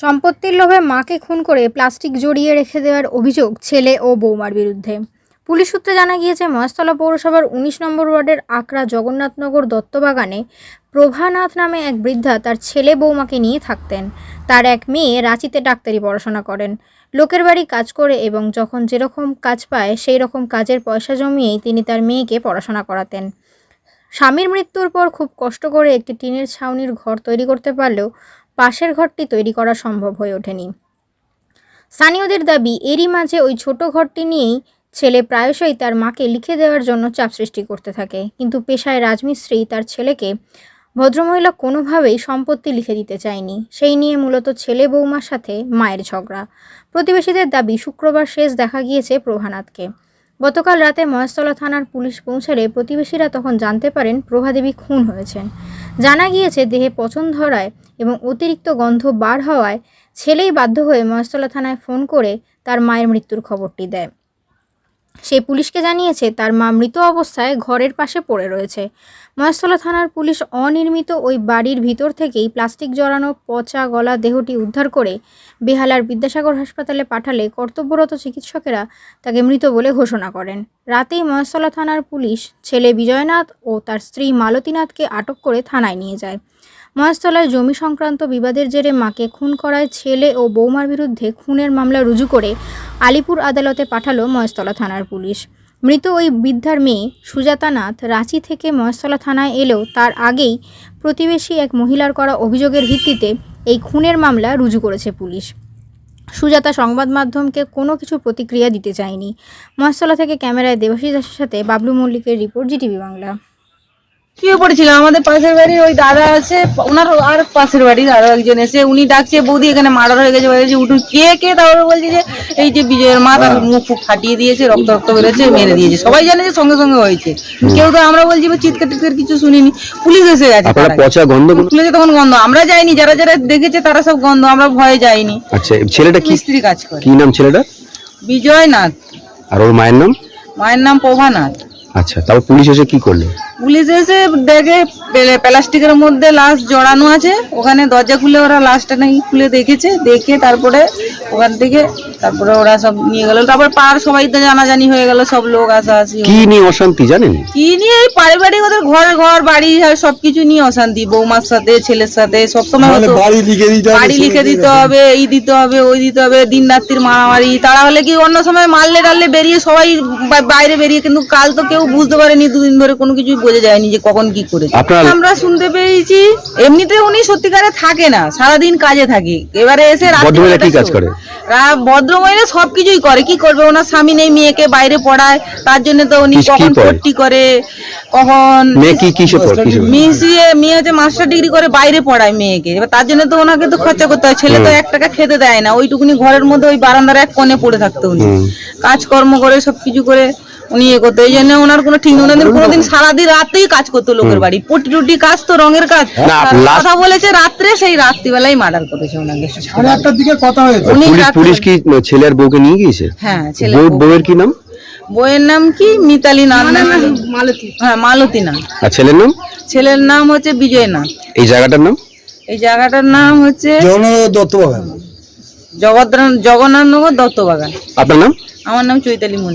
সম্পত্তির লোভে মাকে খুন করে প্লাস্টিক জড়িয়ে রেখে দেওয়ার অভিযোগ ছেলে ও বৌমার বিরুদ্ধে। পুলিশ সূত্রে জানা গিয়েছে, মহেশতলা পৌরসভার উনিশ নম্বর ওয়ার্ডের আকরা জগন্নাথনগর দত্তবাগানে প্রভানাথ নামে এক বৃদ্ধা তার ছেলে বৌমাকে নিয়ে থাকতেন। তার এক মেয়ে রাঁচিতে ডাক্তারি পড়াশোনা করেন। লোকের বাড়ি কাজ করে এবং যখন যেরকম কাজ পায় সেই রকম কাজের পয়সা জমিয়েই তিনি তার মেয়েকে পড়াশোনা করাতেন। স্বামীর মৃত্যুর পর খুব কষ্ট করে একটি টিনের ছাউনির ঘর তৈরি করতে পারলেও পাশের ঘরটি তৈরি করা সম্ভব হয়ে ওঠেনি। স্থানীয়দের দাবি, এরই মাঝে ওই ছোট ঘরটি নিয়েই ছেলে প্রায়শই তার মাকে লিখে দেওয়ার জন্য চাপ সৃষ্টি করতে থাকে। কিন্তু পেশায় রাজমিস্ত্রি তার ছেলেকে ভদ্রমহিলা কোনোভাবেই সম্পত্তি লিখে দিতে চায়নি। সেই নিয়ে মূলত ছেলে বৌমার সাথে মায়ের ঝগড়া। প্রতিবেশীদের দাবি, শুক্রবার শেষ দেখা গিয়েছে প্রভানাথকে। গতকাল রাতে মহেশতলা থানার পুলিশ পৌঁছালে প্রতিবেশীরা তখন জানতে পারেন প্রভাদেবী খুন হয়েছেন। জানা গিয়েছে, দেহে পচন ধরায় এবং অতিরিক্ত গন্ধ বার হওয়ায় ছেলেই বাধ্য হয়ে মহেশতলা থানায় ফোন করে তার মায়ের মৃত্যুর খবরটি দেয়। সে পুলিশকে জানিয়েছে, তার মা মৃত অবস্থায় ঘরের পাশে পড়ে রয়েছে। মহেশতলা থানার পুলিশ অনির্মিত ওই বাড়ির ভিতর থেকেই প্লাস্টিক জড়ানো পচা গলা দেহটি উদ্ধার করে বেহালার বিদ্যাসাগর হাসপাতালে পাঠালে কর্তব্যরত চিকিৎসকেরা তাকে মৃত বলে ঘোষণা করেন। রাতেই মহেশতলা থানার পুলিশ ছেলে বিজয়নাথ ও তার স্ত্রী মালতীনাথকে আটক করে থানায় নিয়ে যায়। মহেশতলায় জমি সংক্রান্ত বিবাদের জেরে মাকে খুন করায় ছেলে ও বৌমার বিরুদ্ধে খুনের মামলা রুজু করে আলিপুর আদালতে পাঠালো মহেশতলা থানার পুলিশ। মৃত ওই বৃদ্ধার মেয়ে সুজাতা নাথ রাঁচি থেকে মহেশতলা থানায় এলেও তার আগেই প্রতিবেশী এক মহিলার করা অভিযোগের ভিত্তিতে এই খুনের মামলা রুজু করেছে পুলিশ। সুজাতা সংবাদ মাধ্যমকে কোনো কিছু প্রতিক্রিয়া দিতে চায়নি। মহেশতলা থেকে ক্যামেরায় দেবাশিস দাসের সাথে বাবলু মল্লিকের রিপোর্ট জিটিভি বাংলা। শুয়ে পড়েছিল? আমাদের পাশের বাড়ির ওই দাদা আছে ওনার আর পাশের বাড়ির আরও একজন এসে উনি ডাকছে বৌদি এখানে মার্ডার হয়ে গেছে। বলেছে উঠুন। কে কে? তারপরে বলছে যে এই যে বিজয়ের মা তার মুখ ফুক ফাটিয়ে দিয়েছে রক্ত রক্ত বেরোচ্ছে মেরে দিয়েছে। সবাই জানে যে সঙ্গে সঙ্গে হয়েছে। কেউ তো আমরা বলছি চিৎকার টিৎকার কিছু শুনিনি। পুলিশ এসে গেছে। পচা গন্ধ খুলেছে তখন গন্ধ। আমরা যাইনি যারা যারা দেখেছে তারা সব গন্ধ। আমরা ভয়ে যাইনি। আচ্ছা ছেলেটা কি মিস্ত্রি কাজ করে। কি নাম ছেলেটা বিজয় নাথ আর ওর মায়ের নাম? মায়ের নাম প্রভানাথ। আচ্ছা তারপর পুলিশ এসে কি করল? পুলিশ এসে দেখে প্লাস্টিকের মধ্যে লাশ জড়ানো আছে। ওখানে দরজা খুলে ওরা লাশটা নাকি খুলে দেখেছে। দেখে তারপরে ওখান থেকে তারপরে ওরা সব নিয়ে গেল। তারপর পাড়ার সবাই তো জানাজানি হয়ে গেল সব লোক আসা আসি কি নিয়ে অশান্তি জানেন? কি নিয়ে এই পারিবারিক ওদের ঘর ঘর বাড়ি সবকিছু নিয়ে অশান্তি। বৌমার সাথে ছেলের সাথে সবসময় হতো। বাড়ি লিখে দিতে হবে বাড়ি লিখে দিতে হবে এই দিতে হবে ওই দিতে হবে দিন রাত্রির মারামারি। তারা হলে কি অন্য সময় মারলে টারলে বেরিয়ে সবাই বাইরে বেরিয়ে কিন্তু কাল তো কেউ বুঝতে পারেনি দুদিন ধরে কোনো কিছুই বোঝা যায়নি যে কখন কি করেছে। আপনার আমরা শুনতে পেয়েছি। এমনিতে উনি সত্যিকারে থাকে না সারাদিন কাজে থাকে। এবারে এসে ভদ্রমহিলা কি কাজ করে? ভদ্রমহিলা সবকিছুই করে। কি করবে? ওনার স্বামী নেই মেয়েকে বাইরে পড়ায়। তার জন্য তো উনি কখন? পট্টি করে কখন? মিশিয়ে মেয়ে হচ্ছে মাস্টার ডিগ্রি করে বাইরে পড়ায় মেয়েকে। এবার তার জন্য তো ওনাকে তো খরচা করতে হয়। ছেলে তো এক টাকা খেতে দেয় না। ওইটুকুনি ঘরের মধ্যে ওই বারান্দার এক কোণে পড়ে থাকতো উনি। কাজকর্ম করে সবকিছু করে। উনি ইয়ে করতো এই জন্য ওনার কোনো ঠিক নেই ওনাদের কোনোদিন সারাদিন রাতেই কাজ করতো লোকের বাড়ি। পটি টুটি কাজ তো রঙের কাজ। last- কথা বলেছে রাত্রে সেই রাত্রিবেলাই মার্ডার করেছে ওনাকে। সাড়ে আটটার দিকে কথা হয়েছে। পুলিশ কি ছেলে আর বউকে নিয়ে গিয়েছে? হ্যাঁ ছেলে বউয়ের কি নাম? বইয়ের নাম কি? মিতালি নাথ মালতী। হ্যাঁ মালতী নাথ আর ছেলের নাম? ছেলের নাম হচ্ছে বিজয় নাথ। এই জায়গাটার নাম? এই জায়গাটার নাম হচ্ছে জগন্নাথ দত্ত বাগান জগদ্র জগন্নাথনগর দত্তবাগান। আপনার নাম? আমার নাম চৈতালি মন্ডল